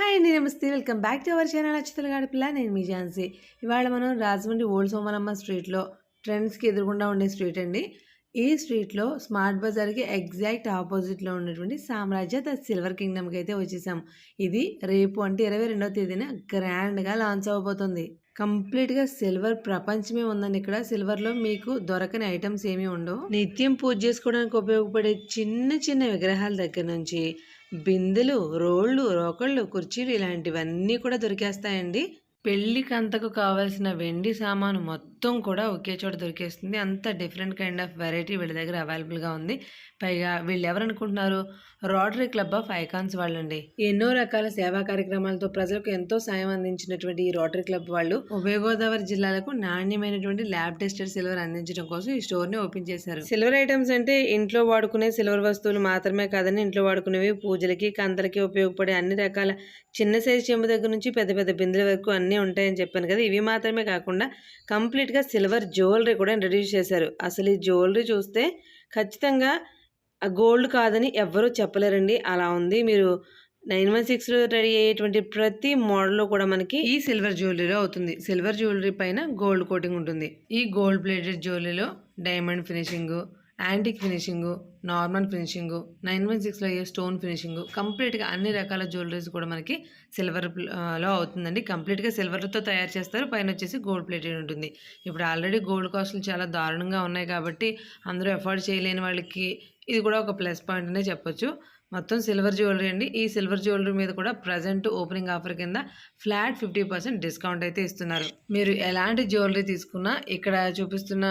Hi అండి నమస్తే. Welcome back to our channel అచ్చుతల గాడిపిల్ల నేను మీ ఝాన్సీ. ఇవాళ మనం రాజమండ్రి ఓల్డ్ సోమనమ్మ స్ట్రీట్లో ట్రెండ్స్కి ఎదురుగుండా ఉండే స్ట్రీట్ అండి. ఈ స్ట్రీట్లో స్మార్ట్ బజార్కి ఎగ్జాక్ట్ ఆపోజిట్లో ఉన్నటువంటి సామ్రాజ్య ద సిల్వర్ కింగ్డమ్కి అయితే వచ్చేసాం. ఇది రేపు అంటే ఇరవై రెండవ తేదీన గ్రాండ్గా లాంచ్ అవ్వబోతుంది కంప్లీట్గా సిల్వర్ ప్రపంచమే ఉందండి ఇక్కడ. సిల్వర్లో మీకు దొరకని ఐటమ్స్ ఏమీ ఉండవు. నిత్యం పూజ చేసుకోవడానికి ఉపయోగపడే చిన్న చిన్న విగ్రహాల దగ్గర నుంచి బిందెలు రోళ్ళు రోకళ్ళు కుర్చీలు ఇలాంటివన్నీ కూడా దొరికేస్తాయండి. పెళ్ళికంతకు కావాల్సిన వెండి సామాను మొత్తం కూడా ఒకే చోట దొరికేస్తుంది. అంత డిఫరెంట్ కైండ్ ఆఫ్ వెరైటీ వీళ్ళ దగ్గర అవైలబుల్గా ఉంది. పైగా వీళ్ళు ఎవరు అనుకుంటున్నారు రోటరీ క్లబ్ ఆఫ్ ఐకాన్స్ వాళ్ళండి. ఎన్నో రకాల సేవా కార్యక్రమాలతో ప్రజలకు ఎంతో సాయం అందించినటువంటి ఈ రోటరీ క్లబ్ వాళ్ళు ఉభయ గోదావరి జిల్లాలకు నాణ్యమైనటువంటి ల్యాబ్ టెస్టెడ్ సిల్వర్ అందించడం కోసం ఈ స్టోర్ని ఓపెన్ చేశారు. సిల్వర్ ఐటమ్స్ అంటే ఇంట్లో వాడుకునే సిల్వర్ వస్తువులు మాత్రమే కాదని ఇంట్లో వాడుకునేవి పూజలకి కందలకి ఉపయోగపడే అన్ని రకాల చిన్న సైజు చెంబు దగ్గర నుంచి పెద్ద పెద్ద బిందెల వరకు అన్ని ఉంటాయని చెప్పాను కదా ఇవి మాత్రమే కాకుండా కంప్లీట్గా సిల్వర్ జ్యువెలరీ కూడా ఇంట్రడ్యూస్ చేశారు. అసలు ఈ జ్యువెలరీ చూస్తే ఖచ్చితంగా గోల్డ్ కాదని ఎవ్వరూ చెప్పలేరండి. అలా ఉంది. మీరు నైన్ వన్ సిక్స్లో రెడీ అయ్యేటువంటి ప్రతి మోడల్లో కూడా మనకి ఈ సిల్వర్ జ్యువెలరీలో అవుతుంది. సిల్వర్ జ్యువెలరీ పైన గోల్డ్ కోటింగ్ ఉంటుంది. ఈ gold plated జ్యువెలరీలో diamond finishing antique finishing normal finishing nine one సిక్స్లో అయ్యే స్టోన్ ఫినిషింగ్ కంప్లీట్గా అన్ని రకాల జ్యువెలరీస్ కూడా మనకి సిల్వర్లో uh, అవుతుందండి. కంప్లీట్గా సిల్వర్తో తయారు చేస్తారు. పైన వచ్చేసి గోల్డ్ ప్లేటెడ్ ఉంటుంది. ఇప్పుడు ఆల్రెడీ గోల్డ్ కాస్ట్లు చాలా దారుణంగా ఉన్నాయి కాబట్టి అందరూ ఎఫోర్డ్ చేయలేని వాళ్ళకి ఇది కూడా ఒక ప్లస్ పాయింట్ అనే చెప్పొచ్చు. మొత్తం సిల్వర్ జ్యువెలరీ అండి. ఈ సిల్వర్ జ్యువెలరీ మీద కూడా ప్రజెంట్ ఓపెనింగ్ ఆఫర్ కింద ఫ్లాట్ ఫిఫ్టీ పర్సెంట్ డిస్కౌంట్ అయితే ఇస్తున్నారు. మీరు ఎలాంటి జ్యువెలరీ తీసుకున్నా ఇక్కడ చూపిస్తున్న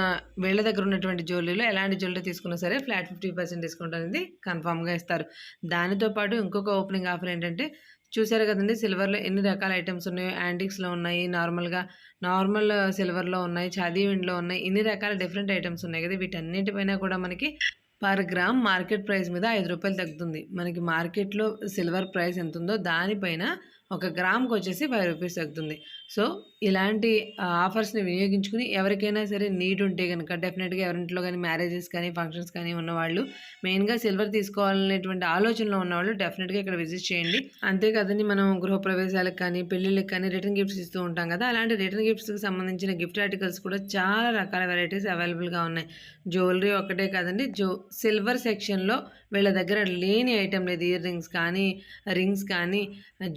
వీళ్ళ దగ్గర ఉన్నటువంటి జ్యువెలరీలో ఎలాంటి జ్యువెలరీ తీసుకున్నా సరే ఫ్లాట్ ఫిఫ్టీ పర్సెంట్ డిస్కౌంట్ అనేది కన్ఫామ్గా ఇస్తారు. దానితో పాటు ఇంకొక ఓపెనింగ్ ఆఫర్ ఏంటంటే చూసారు కదండి సిల్వర్లో ఎన్ని రకాల ఐటమ్స్ ఉన్నాయో యాంటిక్స్లో ఉన్నాయి నార్మల్గా నార్మల్ సిల్వర్లో ఉన్నాయి చదివిండ్లో ఉన్నాయి ఇన్ని రకాల డిఫరెంట్ ఐటమ్స్ ఉన్నాయి కదా వీటన్నిటిపైన కూడా మనకి పర్ గ్రామ్ మార్కెట్ ప్రైస్ మీద ఐదు రూపాయలు తగ్గుతుంది. మనకి మార్కెట్లో సిల్వర్ ప్రైస్ ఎంత ఉందో దానిపైన ఒక గ్రామ్కి వచ్చేసి ఫైవ్ రూపీస్ తగ్గుతుంది. సో ఇలాంటి ఆఫర్స్ని వినియోగించుకుని ఎవరికైనా సరే నీడ్ ఉంటే కనుక డెఫినెట్గా ఎవరింట్లో కానీ మ్యారేజెస్ కానీ ఫంక్షన్స్ కానీ ఉన్నవాళ్ళు మెయిన్గా సిల్వర్ తీసుకోవాలనేటువంటి ఆలోచనలో ఉన్నవాళ్ళు డెఫినెట్గా ఇక్కడ విజిట్ చేయండి. అంతేకాదండి మనం గృహప్రవేశాలకు కానీ పెళ్ళిళ్ళకి కానీ రిటర్న్ గిఫ్ట్స్ ఇస్తూ ఉంటాం కదా అలాంటి రిటర్న్ గిఫ్ట్స్కి సంబంధించిన గిఫ్ట్ ఆర్టికల్స్ కూడా చాలా రకాల వెరైటీస్ అవైలబుల్గా ఉన్నాయి. జ్యువెలరీ ఒక్కటే కాదండి జో సిల్వర్ సెక్షన్లో వీళ్ళ దగ్గర లేని ఐటెం లేదు ఇయర్ రింగ్స్ కానీ రింగ్స్ కానీ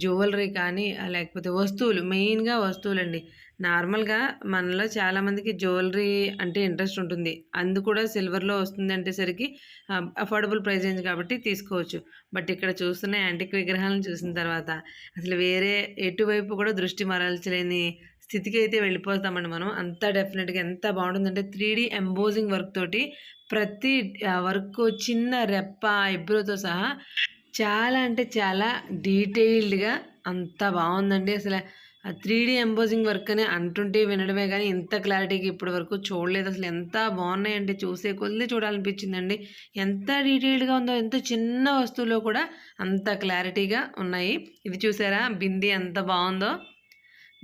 జ్యువెలరీ కానీ లేకపోతే వస్తువులు మెయిన్గా వస్తువులండి. నార్మల్గా మనలో చాలామందికి జ్యువెలరీ అంటే ఇంట్రెస్ట్ ఉంటుంది. అందు కూడా సిల్వర్లో వస్తుంది అంటేసరికి అఫోర్డబుల్ ప్రైస్ రేంజ్ కాబట్టి తీసుకోవచ్చు. బట్ ఇక్కడ చూస్తున్న యాంటిక్ విగ్రహాలను చూసిన తర్వాత అసలు వేరే ఎటువైపు కూడా దృష్టి మరల్చలేని స్థితికి అయితే వెళ్ళిపోతామండి మనం. అంత డెఫినెట్గా ఎంత బాగుంటుందంటే త్రీ డీ ఎంబోజింగ్ వర్క్ తోటి ప్రతి వర్క్ చిన్న రెప్ప ఐబ్రోతో సహా చాలా అంటే చాలా డీటెయిల్డ్గా అంత బాగుందండి అసలు త్రీ డీ ఎంబోజింగ్ వర్క్ అని అంటుంటే వినడమే కానీ ఇంత క్లారిటీకి ఇప్పటి వరకు చూడలేదు. అసలు ఎంత బాగున్నాయంటే చూసే కొద్ది చూడాలనిపించిందండి. ఎంత డీటెయిల్డ్గా ఉందో ఎంత చిన్న వస్తువులో కూడా అంత క్లారిటీగా ఉన్నాయి. ఇది చూసారా? బింది ఎంత బాగుందో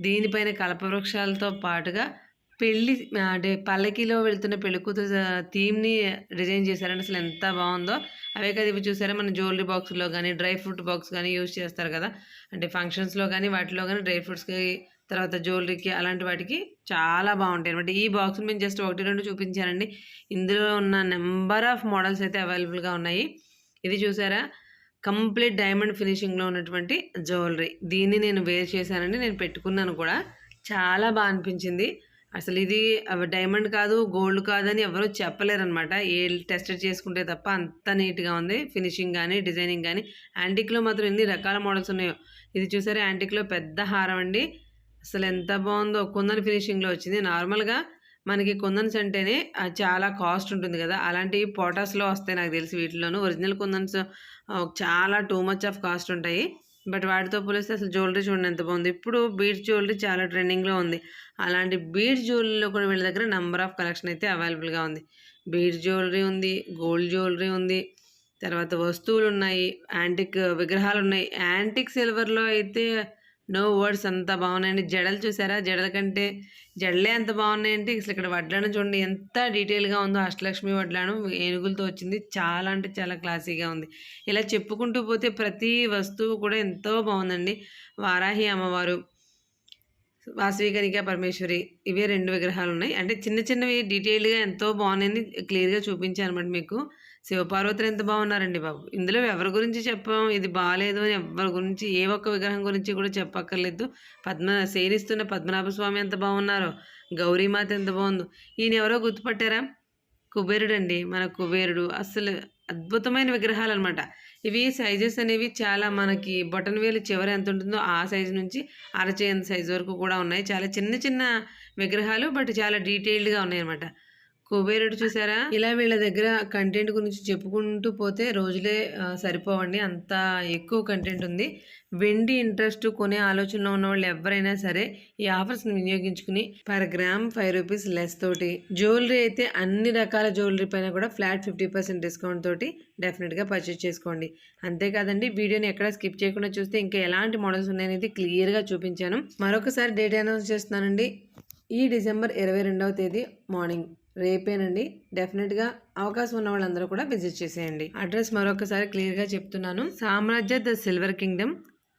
దీనిపైన కల్పవృక్షాలతో పాటుగా పెళ్ళి అంటే పల్లకిలో వెళ్తున్న పెళ్ళి కూతురు థీమ్ని డిజైన్ చేశారంటే అసలు ఎంత బాగుందో. అవే కదా ఇవి చూసారా? మన జ్యువెలరీ బాక్స్లో కానీ డ్రై ఫ్రూట్ బాక్స్ కానీ యూజ్ చేస్తారు కదా. అంటే ఫంక్షన్స్లో కానీ వాటిలో కానీ డ్రై ఫ్రూట్స్కి తర్వాత జ్యువెలరీకి అలాంటి వాటికి చాలా బాగుంటాయి అనమాట ఈ బాక్స్ మేము జస్ట్ ఒకటి రెండు చూపించానండి. ఇందులో ఉన్న నెంబర్ ఆఫ్ మోడల్స్ అయితే అవైలబుల్గా ఉన్నాయి. ఇది చూసారా? కంప్లీట్ డైమండ్ ఫినిషింగ్లో ఉన్నటువంటి జ్యువెలరీ. దీన్ని నేను వేర్ చేశానండి నేను పెట్టుకున్నాను కూడా. చాలా బాగా అనిపించింది. అసలు ఇది డైమండ్ కాదు గోల్డ్ కాదని ఎవరూ చెప్పలేరు అనమాట ఏ టెస్ట్ చేసుకుంటే తప్ప అంత నీట్గా ఉంది. ఫినిషింగ్ కానీ డిజైనింగ్ కానీ యాంటిక్లో మాత్రం ఎన్ని రకాల మోడల్స్ ఉన్నాయో. ఇది చూసారా? యాంటిక్లో పెద్ద హారం అండి. అసలు ఎంత బాగుందో. కుందన్ ఫినిషింగ్లో వచ్చింది. నార్మల్గా మనకి కుందన్స్ అంటేనే చాలా కాస్ట్ ఉంటుంది కదా. అలాంటివి పోటాస్లో వస్తాయి నాకు తెలిసి వీటిలోనూ. ఒరిజినల్ కుందన్స్ చాలా టూ మచ్ ఆఫ్ కాస్ట్ ఉంటాయి. బట్ వాటితో పోలిస్తే అసలు జ్యువెలరీ చూడండి ఎంత బాగుంది. ఇప్పుడు బీడ్ జ్యువెలరీ చాలా ట్రెండింగ్లో ఉంది. అలాంటి బీడ్ జ్యువెలరీలో కూడా వీళ్ళ దగ్గర నెంబర్ ఆఫ్ కలెక్షన్ అయితే అవైలబుల్గా ఉంది. బీడ్ జ్యువెలరీ ఉంది గోల్డ్ జ్యువెలరీ ఉంది తర్వాత వస్తువులు ఉన్నాయి యాంటిక్ విగ్రహాలు ఉన్నాయి. యాంటిక్ సిల్వర్లో అయితే నో వర్డ్స్ అంత బాగున్నాయండి. జడలు చూసారా? జడల కంటే జడలే ఎంత బాగున్నాయంటే అసలు ఇక్కడ వడ్లను చూడండి ఎంత డీటెయిల్గా ఉందో. అష్టలక్ష్మి వడ్లను ఏనుగులతో వచ్చింది. చాలా అంటే చాలా క్లాసీగా ఉంది. ఇలా చెప్పుకుంటూ పోతే ప్రతి వస్తువు కూడా ఎంతో బాగుందండి. వారాహి అమ్మవారు. వాసవికనిక పరమేశ్వరి ఇవే రెండు విగ్రహాలు ఉన్నాయి అంటే చిన్న చిన్నవి డీటెయిల్గా ఎంతో బాగున్నాయని క్లియర్గా చూపించాను అనమాట మీకు. శివపార్వతులు ఎంత బాగున్నారండి బాబు. ఇందులో ఎవరి గురించి చెప్పాం? ఇది బాగాలేదు అని ఎవరి గురించి ఏ ఒక్క విగ్రహం గురించి కూడా చెప్పక్కర్లేదు. పద్మ సేనిస్తున్న పద్మనాభ స్వామి ఎంత బాగున్నారో గౌరీమాత ఎంత బాగుందో. ఈయన ఎవరో గుర్తుపట్టారా? కుబేరుడు అండి మన కుబేరుడు. అసలు అద్భుతమైన విగ్రహాలు అనమాట ఇవి సైజెస్ అనేవి చాలా మనకి బటన్ వేలు చివర ఎంత ఉంటుందో ఆ సైజు నుంచి అరచేయంత సైజు వరకు కూడా ఉన్నాయి. చాలా చిన్న చిన్న విగ్రహాలు బట్ చాలా డీటెయిల్డ్గా ఉన్నాయి అనమాట కుబేరుడు చూసారా? ఇలా వీళ్ళ దగ్గర కంటెంట్ గురించి చెప్పుకుంటూ పోతే రోజులే సరిపోవండి. అంత ఎక్కువ కంటెంట్ ఉంది. వెండి ఇంట్రెస్ట్ కొనే ఆలోచనలో ఉన్న వాళ్ళు ఎవరైనా సరే ఈ ఆఫర్స్ని వినియోగించుకుని per gram five rupees less తోటి జ్యువెలరీ అయితే అన్ని రకాల జ్యువెలరీ పైన కూడా ఫ్లాట్ ఫిఫ్టీ పర్సెంట్ డిస్కౌంట్ తోటి డెఫినెట్గా పర్చేస్ చేసుకోండి. అంతేకాదండి వీడియోని ఎక్కడ స్కిప్ చేయకుండా చూస్తే ఇంకా ఎలాంటి మోడల్స్ ఉన్నాయనేది క్లియర్గా చూపించాను. మరొకసారి డేట్ అనౌన్స్ చేస్తున్నానండి. ఈ డిసెంబర్ ఇరవై రెండవ తేదీ మార్నింగ్ రేపేనండి. డెఫినెట్గా అవకాశం ఉన్న వాళ్ళందరూ కూడా విజిట్ చేసేయండి. అడ్రస్ మరొకసారి క్లియర్గా చెప్తున్నాను. Samrajya the silver kingdom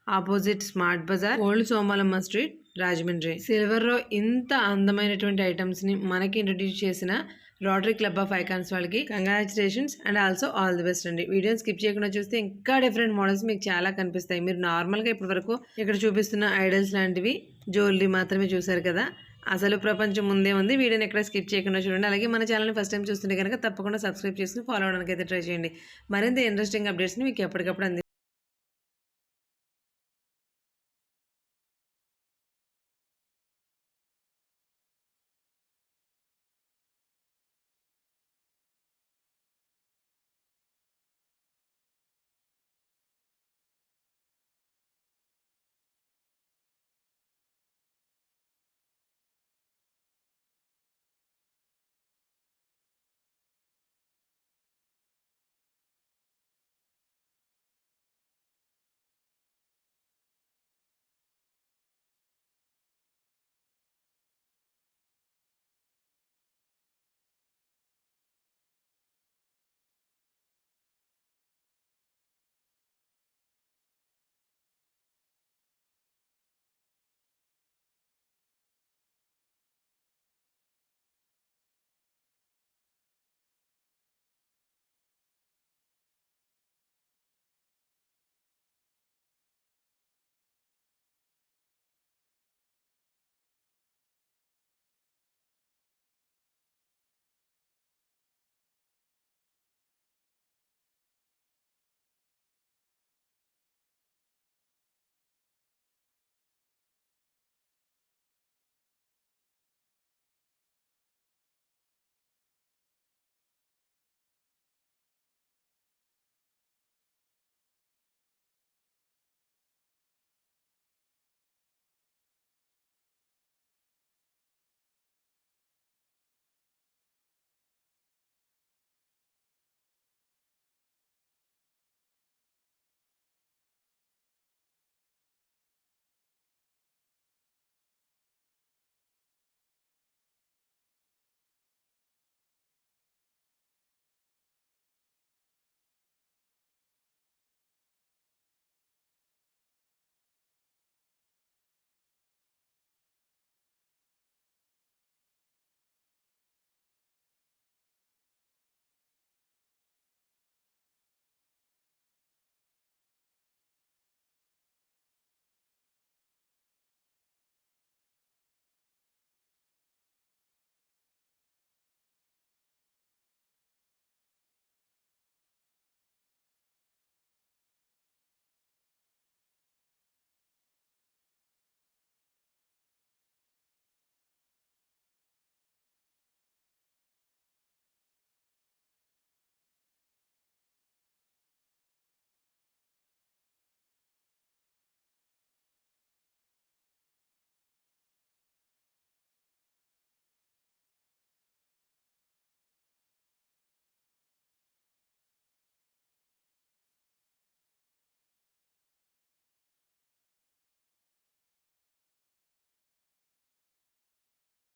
opposite smart bazaar old Somalamma street Rajahmundry. సిల్వర్లో ఇంత అందమైనటువంటి ఐటమ్స్ని మనకి ఇంట్రడ్యూస్ చేసిన రోటరీ క్లబ్ ఆఫ్ ఐకాన్స్ వాళ్ళకి congratulations and also all the best అండి. వీడియో స్కిప్ చేయకుండా చూస్తే ఇంకా డిఫరెంట్ మోడల్స్ మీకు చాలా కనిపిస్తాయి. మీరు నార్మల్గా ఇప్పటి వరకు ఇక్కడ చూపిస్తున్న ఐడల్స్ లాంటివి జ్యువెలరీ మాత్రమే చూసారు కదా. అసలు ప్రపంచం ముందే ఉంది. వీడియోని ఎక్కడ స్కిప్ చేయకుండా చూడండి. అలాగే మన ఛానల్ని ఫస్ట్ టైం చూస్తుంటే కనుక తప్పకుండా సబ్స్క్రైబ్ చేసుకుని ఫాలో అవడానికి అయితే ట్రై చేయండి. మరింత ఇంట్రెస్టింగ్ అప్డేట్స్ని మీకు ఎప్పటికప్పుడు అంది